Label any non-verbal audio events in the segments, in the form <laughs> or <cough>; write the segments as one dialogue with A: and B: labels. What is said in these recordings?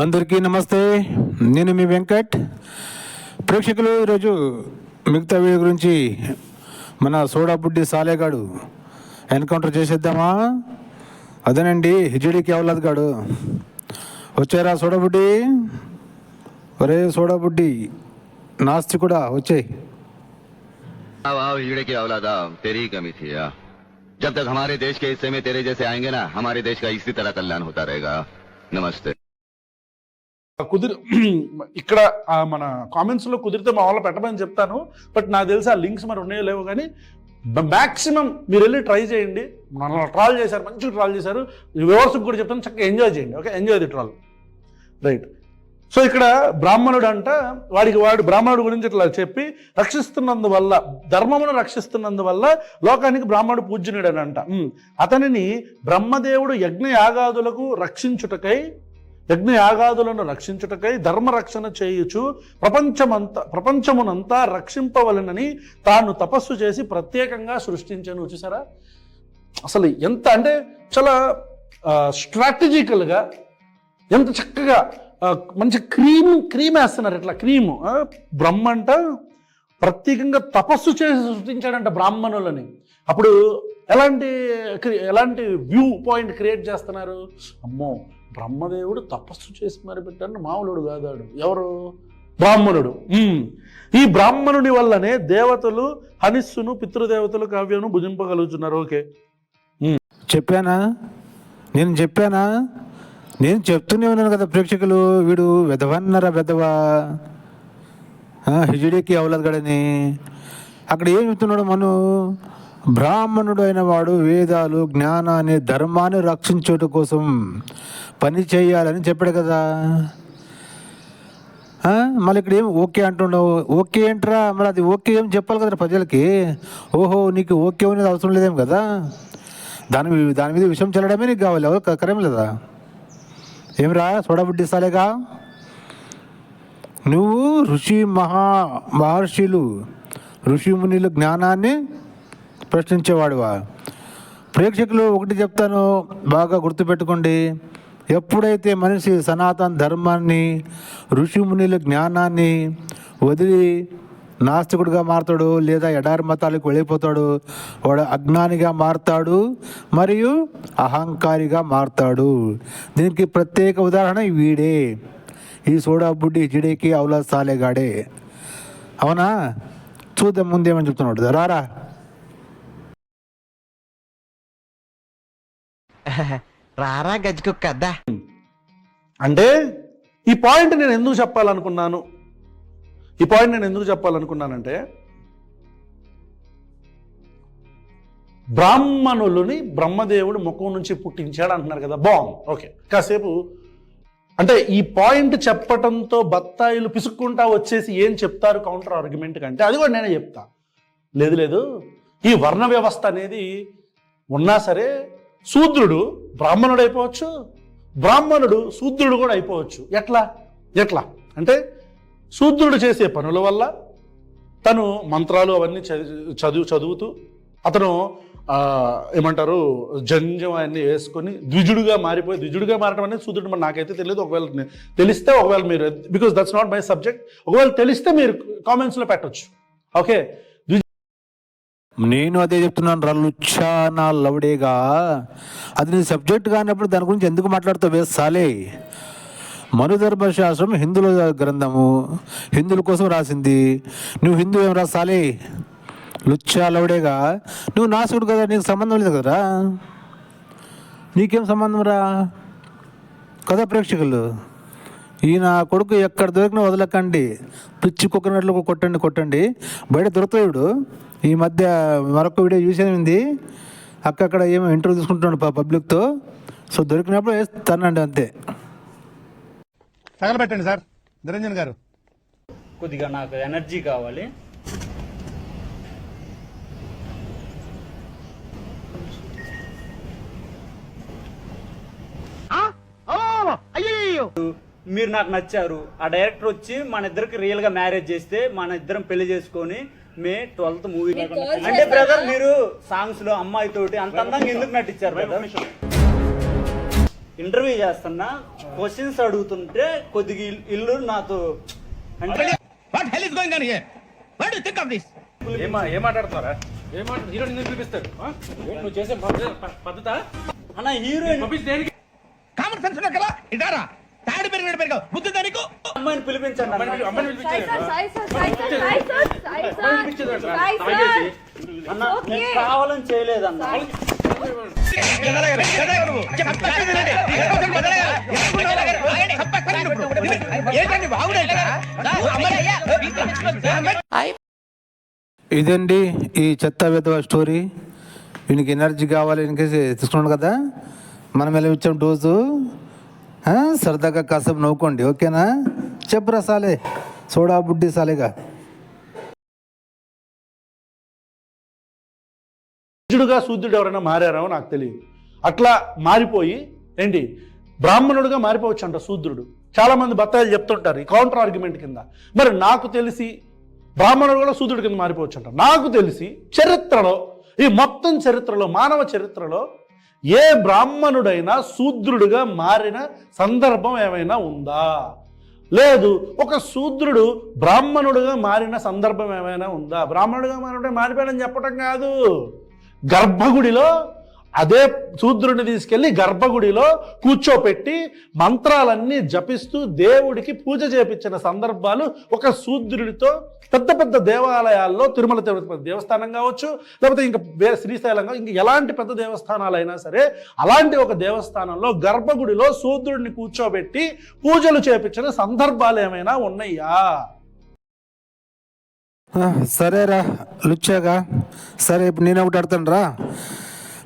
A: అందరికీ నమస్తే నేను మీ వెంకట్ ప్రేక్షకులు ఈరోజు మిగతా వీడియో గురించి మన సోడా బుడ్డి సాలేగాడు ఎన్కౌంటర్ చేసేద్దామా అదేనండి హిజడికి అవలాద్ గాడు వచ్చారా సోడా బుడ్డి ఒరే సోడా బుడ్డి నాస్తి కూడా వచ్చాయి
B: अब आओ हीड़े की औलादा तेरी ही कमी थी या जब तक हमारे देश के हिस्से में तेरे जैसे आएंगे ना हमारे देश का इसी तरह कल्याण होता रहेगा नमस्ते
C: కుదిరి <clears throat> ఇక్కడ మన కామెంట్స్లో కుదిరితే మా వాళ్ళు పెట్టమని చెప్తాను. బట్ నాకు తెలిసి ఆ లింక్స్ మరి ఉన్నాయో లేవో కానీ మ్యాక్సిమం మీరు వెళ్ళి ట్రై చేయండి. మనల్ని ట్రాల్ చేశారు మంచిగా ట్రాల్ చేశారు. వివర్స్కి కూడా చెప్తాను చక్కగా ఎంజాయ్ చేయండి. Okay? Enjoy the troll. Right. So ఇక్కడ బ్రాహ్మణుడు అంట వాడికి వాడు బ్రాహ్మణుడు గురించి ఇట్లా చెప్పి రక్షిస్తున్నందువల్ల ధర్మమును రక్షిస్తున్నందువల్ల లోకానికి బ్రాహ్మణుడు పూజ్యునుడు అని అంట అతనిని బ్రహ్మదేవుడు యజ్ఞ యాగాదులకు రక్షించుటకై యజ్ఞ యాగాదులను రక్షించుటకై ధర్మ రక్షణ చేయుచు ప్రపంచమంతా ప్రపంచమునంతా రక్షింపవలనని తాను తపస్సు చేసి ప్రత్యేకంగా సృష్టించను. చూసారా అసలు ఎంత అంటే చాలా స్ట్రాటజికల్గా ఎంత చక్కగా మంచి క్రీమ్ క్రీమ్ వేస్తున్నారు ఇట్లా క్రీమ్. బ్రహ్మ అంట ప్రత్యేకంగా తపస్సు చేసి సృష్టించాడంట బ్రాహ్మణులని. అప్పుడు ఎలాంటి క్రి- ఎలాంటి వ్యూ పాయింట్ క్రియేట్ చేస్తున్నారు? అమ్మో బ్రహ్మదేవుడు తపస్సు చేసి మరి పెట్టాడు మామూలుడు కాదాడు. ఎవరు? బ్రాహ్మణుడు. ఈ బ్రాహ్మణుని వల్లనే దేవతలు హనిస్సును పితృదేవతలు కావ్యను భుజింపగలుగుతున్నారు. ఓకే.
A: చెప్పానా? నేను చెప్పానా? నేను చెప్తూనే ఉన్నాను కదా ప్రేక్షకులు. వీడు వెధవన్నరా వెధవా? హిజుడికి హిజడికి అవలదు గడని. అక్కడ ఏం చెప్తున్నాడు మను? బ్రాహ్మణుడు అయిన వాడు వేదాలు జ్ఞానాన్ని ధర్మాన్ని రక్షించుట కోసం పని చేయాలని చెప్పాడు కదా. మళ్ళీ ఇక్కడ ఏం ఓకే అంటున్నావు ఓకే ఏంట్రా మరి అది ఓకే ఏం చెప్పాలి కదా ప్రజలకి? ఓహో నీకు ఓకే అనేది అవసరం లేదేం కదా? దాని దాని మీద విషయం చల్లడమే నీకు కావాలి. ఎవరు కరం కరేం లేదా? ఏమిరా చూడబుడ్డి సాలేగా నువ్వు ఋషి మహా మహర్షులు ఋషి మునుల జ్ఞానాన్ని ప్రశ్నించేవాడువా? ప్రేక్షకులు ఒకటి చెప్తాను బాగా గుర్తుపెట్టుకోండి. ఎప్పుడైతే మనిషి సనాతన ధర్మాన్ని ఋషిమునిల జ్ఞానాన్ని వదిలి నాస్తికుడిగా మారుతాడు లేదా ఎడారి మతాలకు వెళ్ళిపోతాడు వాడు అజ్ఞానిగా మారుతాడు మరియు అహంకారిగా మారుతాడు. దీనికి ప్రత్యేక ఉదాహరణ వీడే. ఈ సోడా బుడ్డి జిడేకి అవులా సాలేగాడే. అవునా? చూద్దాం ముందేమని చెప్తున్నాడు. రారా. <laughs>
D: రారా గజ్జుకుక్క అద్దా
C: అంటే ఈ పాయింట్ నేను ఎందుకు చెప్పాలనుకున్నాను? ఈ పాయింట్ నేను ఎందుకు చెప్పాలనుకున్నానంటే బ్రాహ్మణులని బ్రహ్మదేవుడు ముఖం నుంచి పుట్టించాడు అంటున్నారు కదా. బాగుంది. ఓకే. కాసేపు అంటే ఈ పాయింట్ చెప్పటంతో బత్తాయిలు పిసుక్కుంటా వచ్చేసి ఏం చెప్తారు కౌంటర్ ఆర్గ్యుమెంట్ కంటే అది కూడా నేనే చెప్తా. లేదు లేదు. ఈ వర్ణ వ్యవస్థ అనేది ఉన్నా సరే శూద్రుడు బ్రాహ్మణుడు అయిపోవచ్చు. బ్రాహ్మణుడు శూద్రుడు కూడా అయిపోవచ్చు. ఎట్లా? ఎట్లా? అంటే శూద్రుడు చేసే పనుల వల్ల తను మంత్రాలు అవన్నీ చదివి చదువు చదువుతూ అతను ఏమంటారు జంజం అవన్నీ వేసుకొని ద్విజుడుగా మారిపోయి ద్విజుడుగా మారడం అనేది శూద్రుడు. మరి నాకైతే తెలియదు. ఒకవేళ తెలిస్తే ఒకవేళ మీరు because that's not my subject ఒకవేళ తెలిస్తే మీరు కామెంట్స్లో పెట్టొచ్చు. ఓకే
A: నేను అదే చెప్తున్నాను రల్లుచ్చా నా లవడేగా. అది నీ సబ్జెక్ట్ కానప్పుడు దాని గురించి ఎందుకు మాట్లాడుతావు వేస్తాలే సాలే. మనుధర్మ శాస్త్రం హిందువుల గ్రంథము హిందువుల కోసం రాసింది. నువ్వు హిందూ ఏం రాసాలే లుచ్చా లవడేగా. నువ్వు నాసుకుడు కదా నీకు సంబంధం లేదు కదరా. నీకేం సంబంధం రా? కదా ప్రేక్షకులు. ఈయన కొడుకు ఎక్కడ దొరికినా వదలకండి. పిచ్చి కుక్కనట్లు కొట్టండి కొట్టండి. బయట దొరుకుతాడు ఈ మధ్య మరొక వీడియో చూసేది అక్కడక్కడ ఏమో ఇంటర్వ్యూ తీసుకుంటున్నాడు ప- పబ్లిక్తో సో దొరికినప్పుడు వేస్తానండి అంతే.
E: తగలబెట్టండి సార్. నిరంజన్ గారు.
F: కొద్దిగా నాకు ఎనర్జీ కావాలి. మీరు నాకు నచ్చారు. ఆ డైరెక్టర్ వచ్చి మన ఇద్దరికి రియల్గా మ్యారేజ్ చేస్తే మన ఇద్దరం పెళ్ళి చేసుకొని మే ట్వెల్త్ మూవీ అంటే బ్రదర్ మీరు సాంగ్స్లో అమ్మాయి తోటి అంత అందంగా ఎందుకు నటించారు బ్రదర్ ఇంటర్వ్యూ చేస్తున్నా. క్వశ్చన్స్ అడుగుతుంటే కొద్దిగా ఇల్- ఇల్లు నాతో అంటే
E: what hell is going on here what do think of this
C: ఏమా ఏం మాట్లాడుతున్నారా? ఏం మాట హీరో నిన్ను పిలిపిస్తాడు. నువ్వు చేసే పద్ధత?
F: అన్న హీరోయిన్
E: కామన్ సెన్స్ కదా ఇదారా? పెరిగావు. బుద్ధి దానికి
F: అమ్మాయిని పిలిపించండి అన్న.
C: అమ్మని
G: Sai sir Sai sir Sai sir Sai sir Sai sir Sai sir.
F: అన్న నేను కావాలని చేయలేదన్న.
A: ఇదండి ఈ చెత్త విధవ స్టోరీ? వీనికి ఎనర్జీ కావాలి ఇంకేసి తీసుకున్నాడు కదా? మనం ఎలా ఇచ్చాం డోసు? సరదాగా కాసేపు నవ్వుకోండి ఓకేనా చెప్పురా సాలే సోడా బుడ్డి సాలేగా
C: శుద్ధుడుగా శూద్రుడు ఎవరైనా మారారో నాకు తెలియదు అట్లా మారిపోయి ఏంటి బ్రాహ్మణుడుగా మారిపోవచ్చు అంట శూద్రుడు చాలా మంది బత్తాయిలు చెప్తుంటారు ఈ కౌంటర్ ఆర్గ్యుమెంట్ కింద మరి నాకు తెలిసి బ్రాహ్మణుడు కూడా శూద్రుడి కింద మారిపోవచ్చు అంట నాకు తెలిసి చరిత్రలో ఈ మొత్తం చరిత్రలో మానవ చరిత్రలో ఏ బ్రాహ్మణుడైనా శూద్రుడుగా మారిన సందర్భం ఏమైనా ఉందా? లేదు ఒక శూద్రుడు బ్రాహ్మణుడుగా మారిన సందర్భం ఏమైనా ఉందా? బ్రాహ్మణుడుగా మారిన మారిపోయాడని చెప్పటం కాదు. గర్భగుడిలో అదే శూద్రుడిని తీసుకెళ్ళి గర్భగుడిలో కూర్చోపెట్టి మంత్రాలన్నీ జపిస్తూ దేవుడికి పూజ చేపించిన సందర్భాలు ఒక శూద్రుడితో పెద్ద పెద్ద దేవాలయాల్లో తిరుమల తిరుపతి దేవస్థానం కావచ్చు లేకపోతే ఇంకా వేరే శ్రీశైలం కావచ్చు, ఇంకా ఎలాంటి పెద్ద దేవస్థానాలైనా సరే అలాంటి ఒక దేవస్థానంలో గర్భగుడిలో శూద్రుడిని కూర్చోబెట్టి పూజలు చేపించిన సందర్భాలు ఏమైనా ఉన్నాయా?
A: సరేరా లుచ్చాగా. సరే ఇప్పుడు నేను ఒకటి అడతాను రా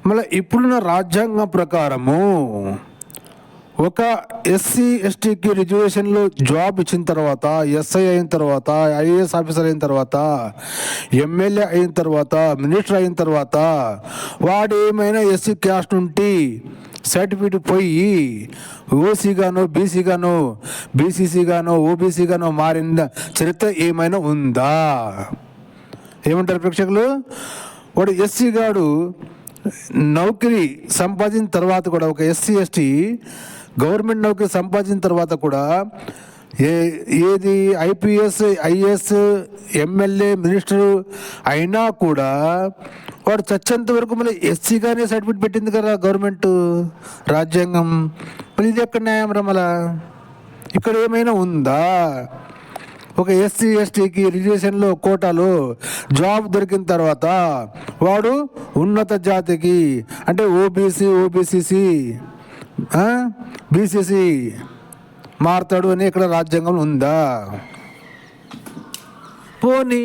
A: మళ్ళీ ఇప్పుడున్న రాజ్యాంగం ప్రకారము ఒక ఎస్సీ ఎస్టీకి రిజర్వేషన్లో జాబ్ ఇచ్చిన తర్వాత ఎస్ఐ అయిన తర్వాత ఐఏఎస్ ఆఫీసర్ అయిన తర్వాత ఎమ్మెల్యే అయిన తర్వాత మినిస్టర్ అయిన తర్వాత వాడు ఏమైనా ఎస్సీ క్యాస్ట్ ఉంటే సర్టిఫికేట్ పోయి ఓసీగానో బీసీగానో బీసీసీగానో ఓబీసీగానో మారిన చరిత్ర ఏమైనా ఉందా? ఏమంటారు ప్రేక్షకులు? వాడు ఎస్సీ గాడు నౌకరీ సంపాదించిన తర్వాత కూడా ఒక ఎస్సీ ఎస్టీ గవర్నమెంట్ నౌకరీ సంపాదించిన తర్వాత కూడా ఏ ఏది ఐపీఎస్ ఐఏఎస్ ఎమ్మెల్యే మినిస్టర్ అయినా కూడా వాడు చచ్చేంత వరకు మళ్ళీ ఎస్సీగానే సర్టిఫికేట్ పెట్టింది కదా గవర్నమెంట్ రాజ్యాంగం. మరి ఇది ఎక్కడ న్యాయం రమలా ఇక్కడ ఏమైనా ఉందా? ఒక ఎస్సీ ఎస్టీకి రిజర్వేషన్లో కోటాలో జాబ్ దొరికిన తర్వాత వాడు ఉన్నత జాతికి అంటే ఓబీసీ ఓబీసీసీ బీసీసీ మారుతాడు అని ఇక్కడ రాజ్యాంగం ఉందా? పోనీ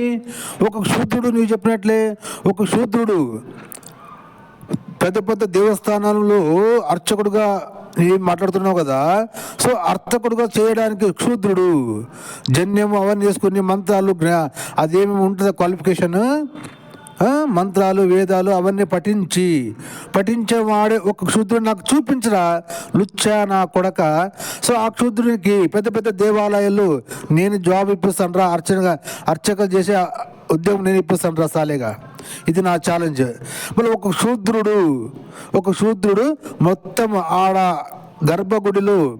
A: ఒక శూద్రుడు నువ్వు చెప్పినట్లే ఒక శూద్రుడు పెద్ద పెద్ద దేవస్థానాలలో అర్చకుడుగా ఏం మాట్లాడుతున్నావు కదా? సో అర్థకుడుగా చేయడానికి క్షూద్రుడు. జన్యం అవన్నీ చేసుకుని మంత్రాలు జ్ఞా అదేమి ఉంటుందో క్వాలిఫికేషన్? మంత్రాలు వేదాలు అవన్నీ పఠించి పఠించేవాడే ఒక క్షుద్రుడు నాకు చూపించరా? లుచ్చా నా కొడక. సో ఆ క్షుద్రునికి పెద్ద పెద్ద దేవాలయాలు నేను జాబ్ ఇప్పిస్తాను రా అర్చనగా అర్చక చేసే ఉద్యోగం నేను ఇప్పిస్తాను రా సాలేగా. ఇది నా ఛాలెంజ్ మళ్ళీ ఒక శూద్రుడు ఒక శూద్రుడు మొత్తం ఆడ గర్భగుడిలో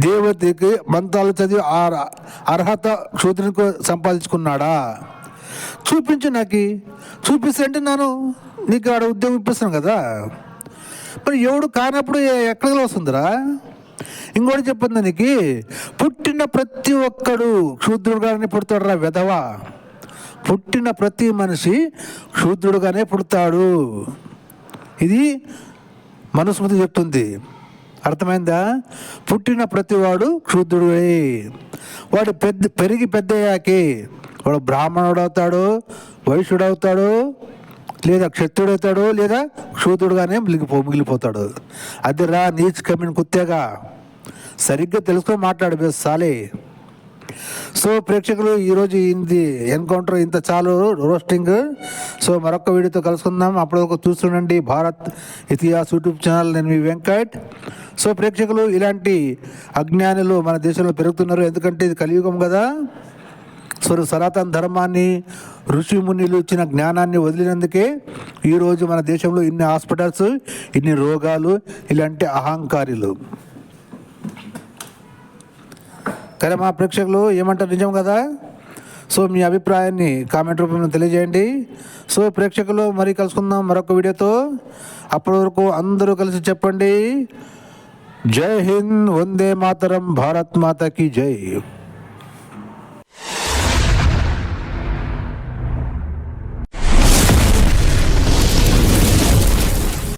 A: దేవతకి మంత్రాలు చదివి ఆ అర్హత శూద్రునికి సంపాదించుకున్నాడా? చూపించు నాకు. చూపిస్తే అంటే నేను నీకు ఆడ ఉద్యోగం ఇప్పిస్తాను కదా. మరి ఎవడు కానప్పుడు ఎక్కడికి వస్తుందిరా? ఇంకోటి చెప్పింది దానికి పుట్టిన ప్రతి ఒక్కడు శూద్రుడు గారిని పుడతాడు రా వెధవా? పుట్టిన ప్రతి మనిషి క్షూద్రుడుగానే పుడతాడు. ఇది మనుస్మృతి చెప్తుంది. అర్థమైందా? పుట్టిన ప్రతివాడు క్షుద్రుడే. వాడు పెద్ద పెరిగి పెద్దయ్యాకే వాడు బ్రాహ్మణుడు అవుతాడు వైశ్యుడు అవుతాడు లేదా క్షత్రుడు అవుతాడు లేదా క్షూద్రుడుగానే మిగిలిపో మిగిలిపోతాడు. అది రా నీచ్ కమిన్ కుత్తేగా. సరిగ్గా తెలుసుకొని మాట్లాడు సాలే. సో ప్రేక్షకులు ఈరోజు ఇది ఎన్కౌంటర్ ఇంత చాలు రోస్టింగ్. సో మరొక వీడియోతో కలుసుకుందాం. అప్పుడు చూస్తుండండి భారత్ ఇతిహాస్ యూట్యూబ్ ఛానల్. నేను మీ వెంకట్. సో ప్రేక్షకులు ఇలాంటి అజ్ఞానులు మన దేశంలో పెరుగుతున్నారు. ఎందుకంటే ఇది కలియుగం కదా. సో సనాతన ధర్మాన్ని ఋషి మునిలు ఇచ్చిన జ్ఞానాన్ని వదిలినందుకే ఈరోజు మన దేశంలో ఇన్ని హాస్పిటల్స్ ఇన్ని రోగాలు ఇలాంటి అహంకారులు. కానీ మా ప్రేక్షకులు ఏమంటారు నిజం కదా? సో మీ అభిప్రాయాన్ని కామెంట్ రూపంలో తెలియజేయండి. సో ప్రేక్షకులు మరి కలుసుకుందాం మరొక వీడియోతో. అప్పటి వరకు అందరూ కలిసి చెప్పండి. జై హింద్ వందే మాతరం భారత్ మాతకి జై.